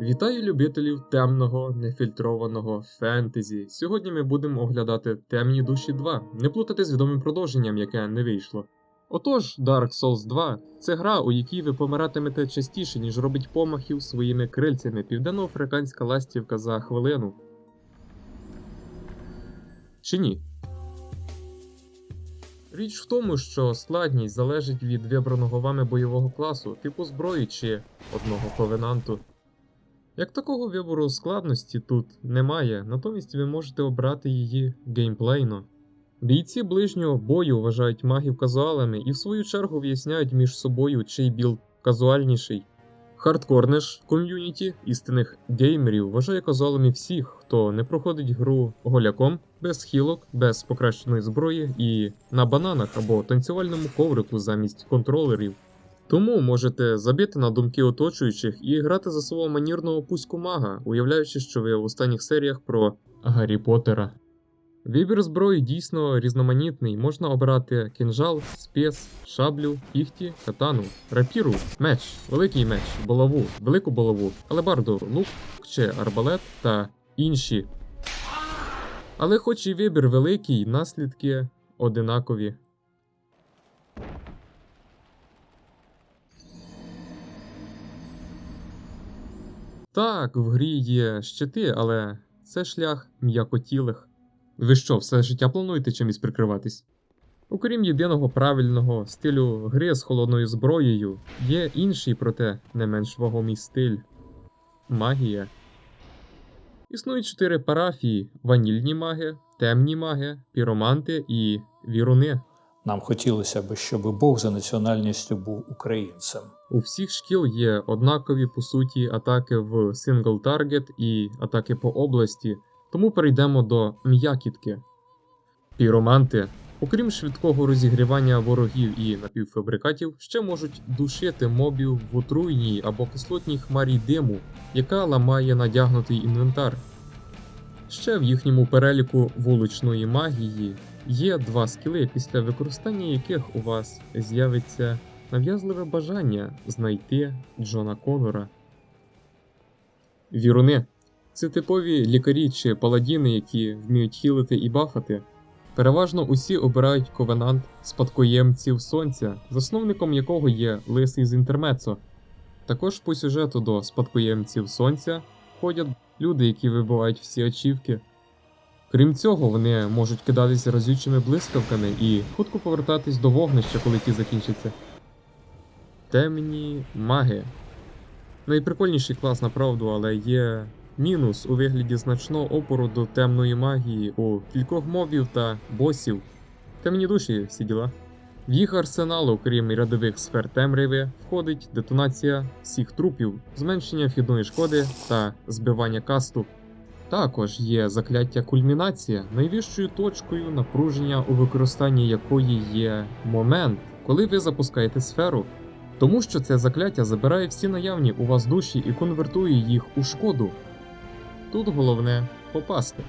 Вітаю любителів темного нефільтрованого фентезі. Сьогодні ми будемо оглядати Темні душі 2, не плутати з відомим продовженням, яке не вийшло. Отож, Dark Souls 2 це гра, у якій ви помиратимете частіше, ніж робить помахів своїми крильцями південно-африканська ластівка за хвилину. Чи ні? Річ в тому, що складність залежить від вибраного вами бойового класу, типу зброї чи одного ковенанту. Як такого вибору складності тут немає, натомість ви можете обрати її геймплейно. Бійці ближнього бою вважають магів казуалами і в свою чергу виясняють між собою, чий білд казуальніший. Хардкорне ж ком'юніті істинних геймерів вважає казуалами всіх, хто не проходить гру голяком, без хілок, без покращеної зброї і на бананах або танцювальному коврику замість контролерів. Тому можете забити на думки оточуючих і грати за свого манірного пуську мага, уявляючи, що ви в останніх серіях про Гаррі Поттера. Вибір зброї дійсно різноманітний. Можна обрати кинжал, спец, шаблю, кіхті, катану, рапіру, меч, великий меч, булаву, велику булаву, алебарду, лук чи арбалет та інші. Але хоч і вибір великий, наслідки одинакові. Так, в грі є щити, але це шлях м'якотілих. Ви що, все життя плануєте чимось прикриватись? Окрім єдиного правильного стилю гри з холодною зброєю, є інший, проте не менш вагомий стиль магія. Існують чотири парафії: ванільні маги, темні маги, піроманти і віруни. Нам хотілося б, щоб Бог за національністю був українцем. У всіх шкіл є однакові по суті атаки в сингл таргет і атаки по області, тому перейдемо до м'якітки. Піроманти, окрім швидкого розігрівання ворогів і напівфабрикатів, ще можуть душити мобів в отруйній або кислотній хмарі диму, яка ламає надягнутий інвентар. Ще в їхньому переліку вуличної магії є два скіли, після використання яких у вас з'явиться нав'язливе бажання знайти Джона Конора. Віруни це типові лікарі чи паладіни, які вміють хілити і бафати. Переважно усі обирають ковенант спадкоємців сонця, засновником якого є лисий з інтермецо. Також по сюжету до спадкоємців сонця ходять люди, які вибивають всі ачівки. Крім цього, вони можуть кидатися разючими блискавками і хутко повертатись до вогнища, коли ті закінчаться. Темні маги. Найприкольніший клас направду, але є мінус у вигляді значного опору до темної магії у кількох мобів та босів. Темні душі всі діла. В їх арсенал, окрім рядових сфер темряви, входить детонація всіх трупів, зменшення вхідної шкоди та збивання касту. Також є закляття кульмінація, найвищою точкою напруження, у використанні якої є момент, коли ви запускаєте сферу. Тому що це закляття забирає всі наявні у вас душі і конвертує їх у шкоду. Тут головне попасти.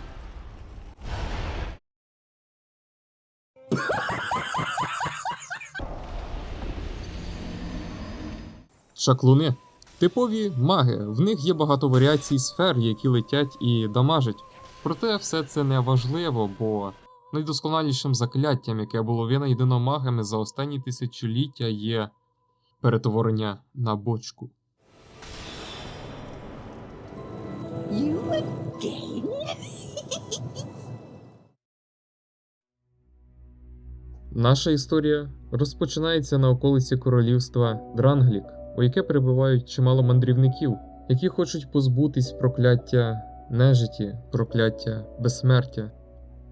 Шаклуни. Типові маги, в них є багато варіацій сфер, які летять і дамажать. Проте все це не важливо, бо найдосконалішим закляттям, яке було винайдено магами за останні тисячоліття, є перетворення на бочку. Наша історія розпочинається на околиці королівства Дранглік, у яке прибувають чимало мандрівників, які хочуть позбутись прокляття нежиті, прокляття безсмертя.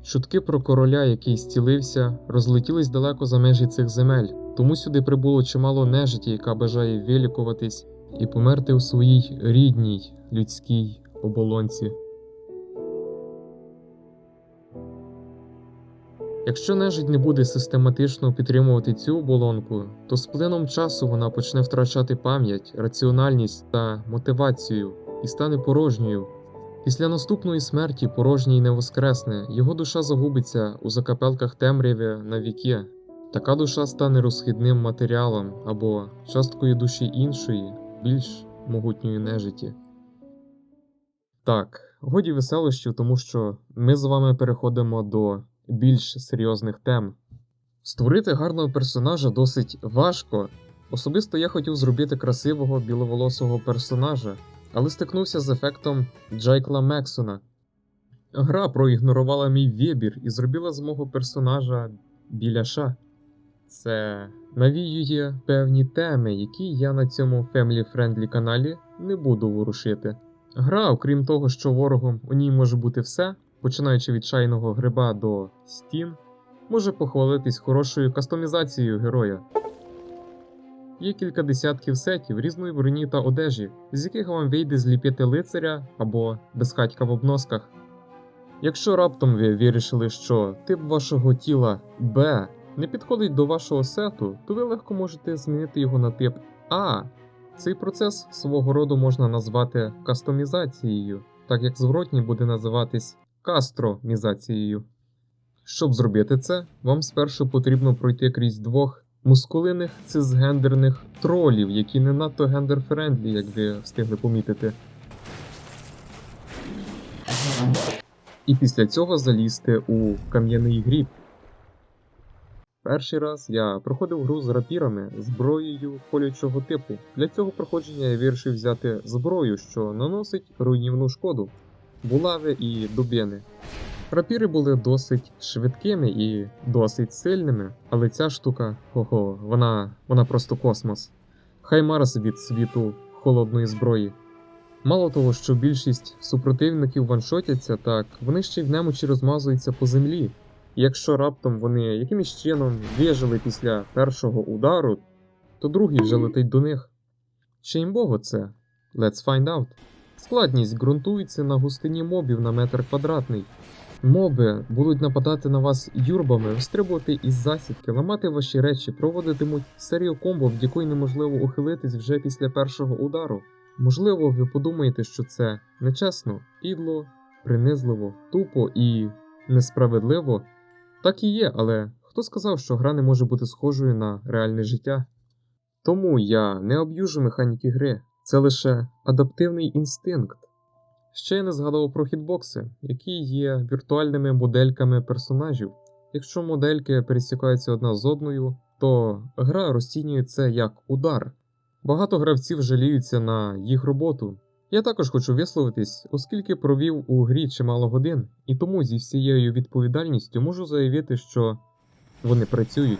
Чутки про короля, який зцілився, розлетілись далеко за межі цих земель, тому сюди прибуло чимало нежиті, яка бажає вилікуватись і померти у своїй рідній людській оболонці. Якщо нежить не буде систематично підтримувати цю оболонку, то з плином часу вона почне втрачати пам'ять, раціональність та мотивацію і стане порожньою. Після наступної смерті порожній не воскресне, його душа загубиться у закапелках темряви на віки. Така душа стане розхідним матеріалом або часткою душі іншої, більш могутньої нежиті. Так, годі веселощів, тому що ми з вами переходимо до більш серйозних тем. Створити гарного персонажа досить важко. Особисто я хотів зробити красивого біловолосого персонажа, але стикнувся з ефектом Джайкла Мексона. Гра проігнорувала мій вибір і зробила з мого персонажа біляша. Це навіює певні теми, які я на цьому Family Friendly каналі не буду ворушити. Гра, окрім того, що ворогом у ній може бути все, починаючи від чайного гриба до стін, може похвалитись хорошою кастомізацією героя. Є кілька десятків сетів різної броні та одежі, з яких вам вийде зліпити лицаря або безхатька в обносках. Якщо раптом ви вирішили, що тип вашого тіла Б не підходить до вашого сету, то ви легко можете змінити його на тип А. Цей процес свого роду можна назвати кастомізацією, так як зворотній буде називатись кастромізацією. Щоб зробити це, вам спершу потрібно пройти крізь двох мускулиних цисгендерних тролів, які не надто гендер-френдлі, як ви встигли помітити. І після цього залізти у кам'яний гріб. Перший раз я проходив гру з рапірами, зброєю колючого типу. Для цього проходження я вирішив взяти зброю, що наносить руйнівну шкоду, булави і дубини. Рапіри були досить швидкими і досить сильними, але ця штука, ого, вона, вона просто космос. Хай Марс від світу холодної зброї. Мало того, що більшість супротивників ваншотяться, так вони ще й в немочі розмазуються по землі. Якщо раптом вони якимось чином вижили після першого удару, то другий вже летить до них. Чи імбово це? Let's find out. Складність ґрунтується на густині мобів на метр квадратний. Моби будуть нападати на вас юрбами, встрибувати із засідки, ламати ваші речі, проводитимуть серію комбо, від якої неможливо ухилитись вже після першого удару. Можливо, ви подумаєте, що це нечесно, підло, принизливо, тупо і несправедливо. Так і є, але хто сказав, що гра не може бути схожою на реальне життя? Тому я не об'южу механіки гри, це лише адаптивний інстинкт. Ще я не згадав про хітбокси, які є віртуальними модельками персонажів. Якщо модельки пересікаються одна з одною, то гра розцінює це як удар. Багато гравців жаліються на їх роботу. Я також хочу висловитись, оскільки провів у грі чимало годин, і тому зі всією відповідальністю можу заявити, що вони працюють.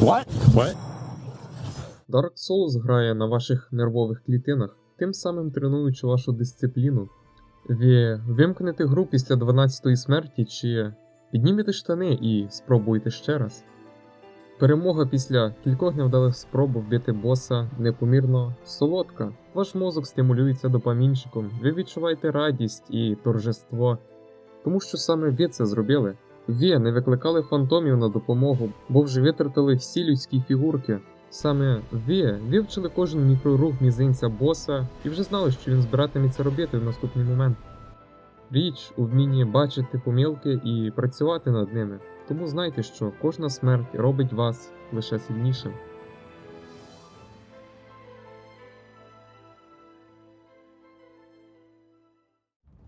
What? What? Dark Souls грає на ваших нервових клітинах, тим самим тренуючи вашу дисципліну. Ви вимкнете гру після 12-ї смерті чи піднімете штани і спробуйте ще раз. Перемога після кількох невдалих спроб вбити боса непомірно солодка. Ваш мозок стимулюється допамінчиком, ви відчуваєте радість і торжество, тому що саме ви це зробили. Ви не викликали фантомів на допомогу, бо вже витратили всі людські фігурки. Саме ви вивчили кожен мікрорух мізинця боса і вже знали, що він збиратиметься робити в наступний момент. Річ у вмінні бачити помилки і працювати над ними, тому знайте, що кожна смерть робить вас лише сильнішим.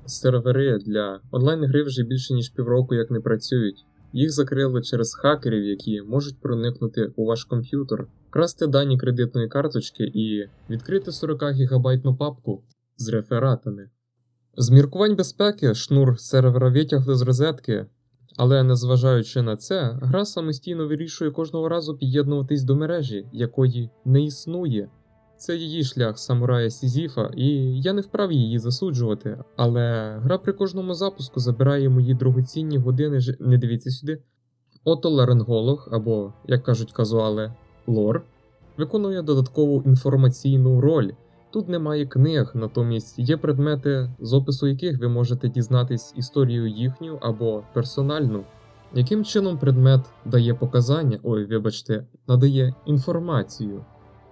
Сервери для онлайн-гри вже більше ніж півроку як не працюють. Їх закрили через хакерів, які можуть проникнути у ваш комп'ютер, красти дані кредитної карточки і відкрити 40 гігабайтну папку з рефератами. З міркувань безпеки шнур сервера витягли з розетки, але незважаючи на це, гра самостійно вирішує кожного разу під'єднуватись до мережі, якої не існує. Це її шлях самурая Сізіфа, і я не вправі її засуджувати, але гра при кожному запуску забирає мої дорогоцінні години ж... Не дивіться сюди. Отоларинголог, або, як кажуть казуали, лор, виконує додаткову інформаційну роль. Тут немає книг, натомість є предмети, з опису яких ви можете дізнатись історію їхню або персональну. Яким чином предмет дає показання, ой, вибачте, надає інформацію?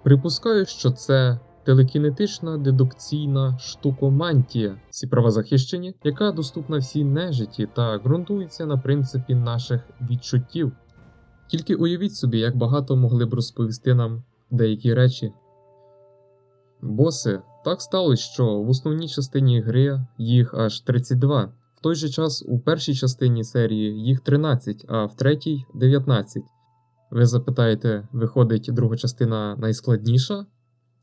Припускаю, що це телекінетична дедукційна штукомантія, всі права захищені, яка доступна всій нежиті та ґрунтується на принципі наших відчуттів. Тільки уявіть собі, як багато могли б розповісти нам деякі речі. Боси Так сталося, що в основній частині гри їх аж 32. В той же час у першій частині серії їх 13, а в третій 19. Ви запитаєте, виходить друга частина найскладніша?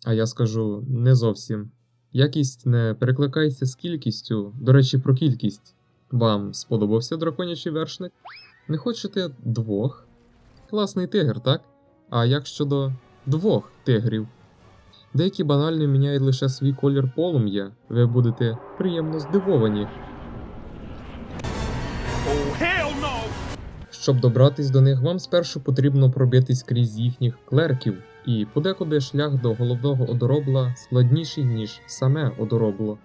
А я скажу не зовсім. Якість не перекликається з кількістю. До речі, про кількість. Вам сподобався драконячий вершник? Не хочете двох? Класний тигр, так? А як щодо двох тигрів? Деякі банально міняють лише свій колір полум'я, ви будете приємно здивовані. Oh, hell no! Щоб добратись до них, вам спершу потрібно пробитись крізь їхніх клерків, і подекуди шлях до головного одоробла складніший, ніж саме одоробло.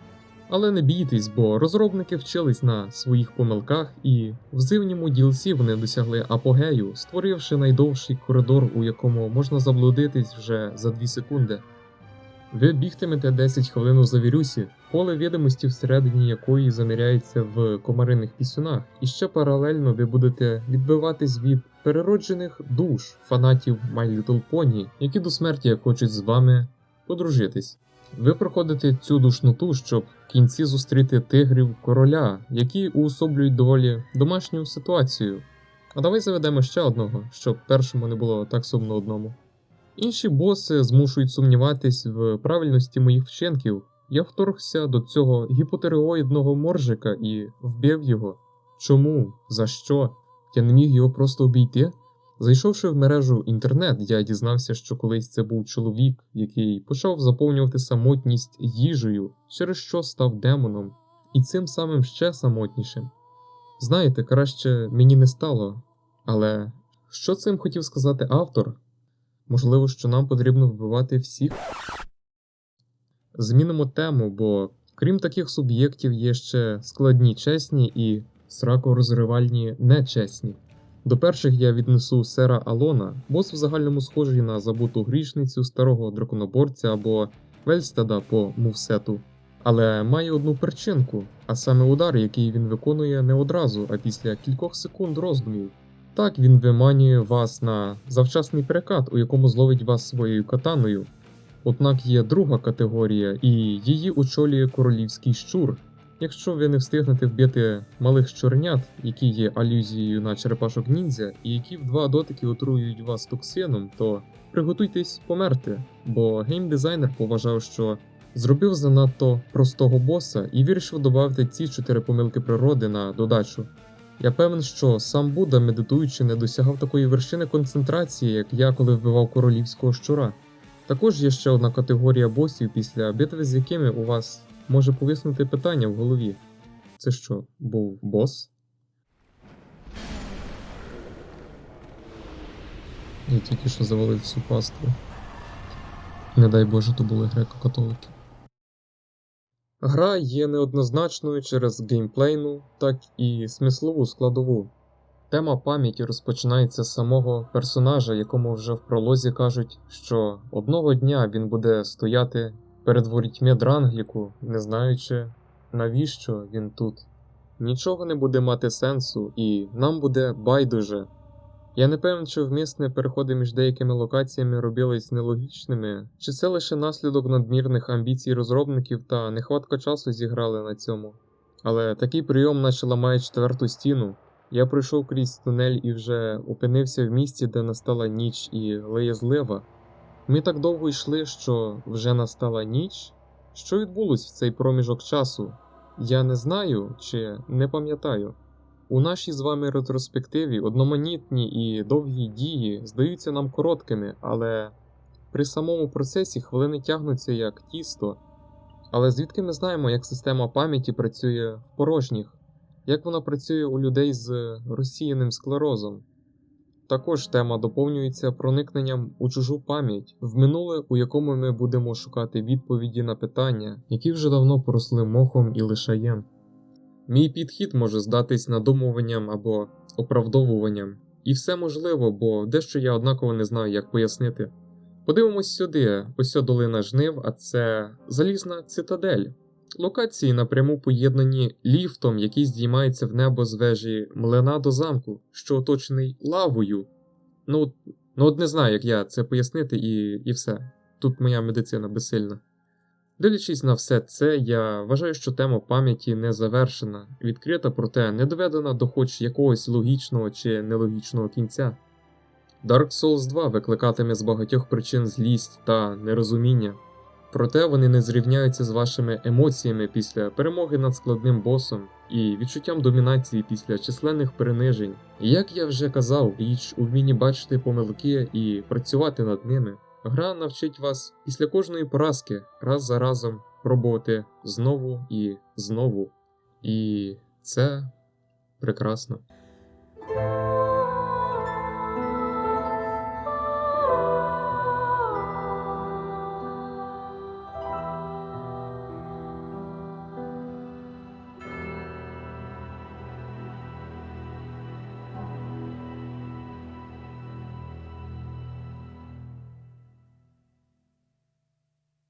Але не бійтесь, бо розробники вчились на своїх помилках, і в зимньому DLC вони досягли апогею, створивши найдовший коридор, у якому можна заблудитись вже за 2 секунди. Ви бігтимете 10 хвилин у завірюсі, поле відомості всередині якої заміряється в комариних пісюнах, і ще паралельно ви будете відбиватись від перероджених душ фанатів My Little Pony, які до смерті хочуть з вами подружитись. Ви проходите цю душноту, щоб в кінці зустріти тигрів короля, які уособлюють доволі домашню ситуацію. А давай заведемо ще одного, щоб першому не було так сумно одному. Інші боси змушують сумніватись в правильності моїх вчинків. Я вторгся до цього гіпотереоїдного моржика і вбив його. Чому? За що? Я не міг його просто обійти? Зайшовши в мережу інтернет, я дізнався, що колись це був чоловік, який почав заповнювати самотність їжею, через що став демоном, і цим самим ще самотнішим. Знаєте, краще мені не стало. Але що цим хотів сказати автор? Можливо, що нам потрібно вбивати всіх? Змінимо тему, бо крім таких суб'єктів є ще складні чесні і сракорозривальні нечесні. До перших я віднесу сера Алона, бос в загальному схожий на забуту грішницю старого драконоборця або Вельстада по мувсету, але має одну причинку, а саме удар, який він виконує не одразу, а після кількох секунд роздумів. Так він виманює вас на завчасний перекат, у якому зловить вас своєю катаною. Однак є друга категорія, і її очолює королівський щур. Якщо ви не встигнете вбити малих щурнят, які є алюзією на черепашок ніндзя, і які в два дотики отруюють вас токсином, то приготуйтесь померти, бо геймдизайнер поважав, що зробив занадто простого боса і вирішив додати ці чотири помилки природи на додачу. Я певен, що сам Будда, медитуючи, не досягав такої вершини концентрації, як я, коли вбивав королівського щура. Також є ще одна категорія босів, після битви з якими у вас може повиснути питання в голові. Це що, був бос? Я тільки що завалив всю паству. Не дай Боже, то були греко-католики. Гра є неоднозначною через геймплейну, так і смислову складову. Тема пам'яті розпочинається з самого персонажа, якому вже в пролозі кажуть, що одного дня він буде стояти перед ворітьми Дрангліку, не знаючи, навіщо він тут. Нічого не буде мати сенсу, і нам буде байдуже. Я не певен, чи вмисне переходи між деякими локаціями робились нелогічними, чи це лише наслідок надмірних амбіцій розробників та нехватка часу зіграли на цьому. Але такий прийом наче ламає четверту стіну. Я пройшов крізь тунель і вже опинився в місті, де настала ніч і леє злива. Ми так довго йшли, що вже настала ніч. Що відбулось в цей проміжок часу? Я не знаю чи не пам'ятаю. У нашій з вами ретроспективі одноманітні і довгі дії здаються нам короткими, але при самому процесі хвилини тягнуться як тісто. Але звідки ми знаємо, як система пам'яті працює в порожніх, як вона працює у людей з розсіяним склерозом? Також тема доповнюється проникненням у чужу пам'ять в минуле, у якому ми будемо шукати відповіді на питання, які вже давно поросли мохом і лишаєм. Мій підхід може здатись надумуванням або оправдовуванням, і все можливо, бо дещо я однаково не знаю, як пояснити. Подивимось сюди, ось долина жнив, а це залізна цитадель. Локації напряму поєднані ліфтом, який здіймається в небо з вежі млина до замку, що оточений лавою. Ну, ну от не знаю, як я це пояснити, і, і все. Тут моя медицина безсильна. Дивлячись на все це, я вважаю, що тема пам'яті не завершена, відкрита, проте не доведена до хоч якогось логічного чи нелогічного кінця. Dark Souls 2 викликатиме з багатьох причин злість та нерозуміння, проте вони не зрівняються з вашими емоціями після перемоги над складним босом і відчуттям домінації після численних принижень. Як я вже казав, річ у вмінні бачити помилки і працювати над ними. Гра навчить вас після кожної поразки раз за разом пробувати знову і знову. І це прекрасно.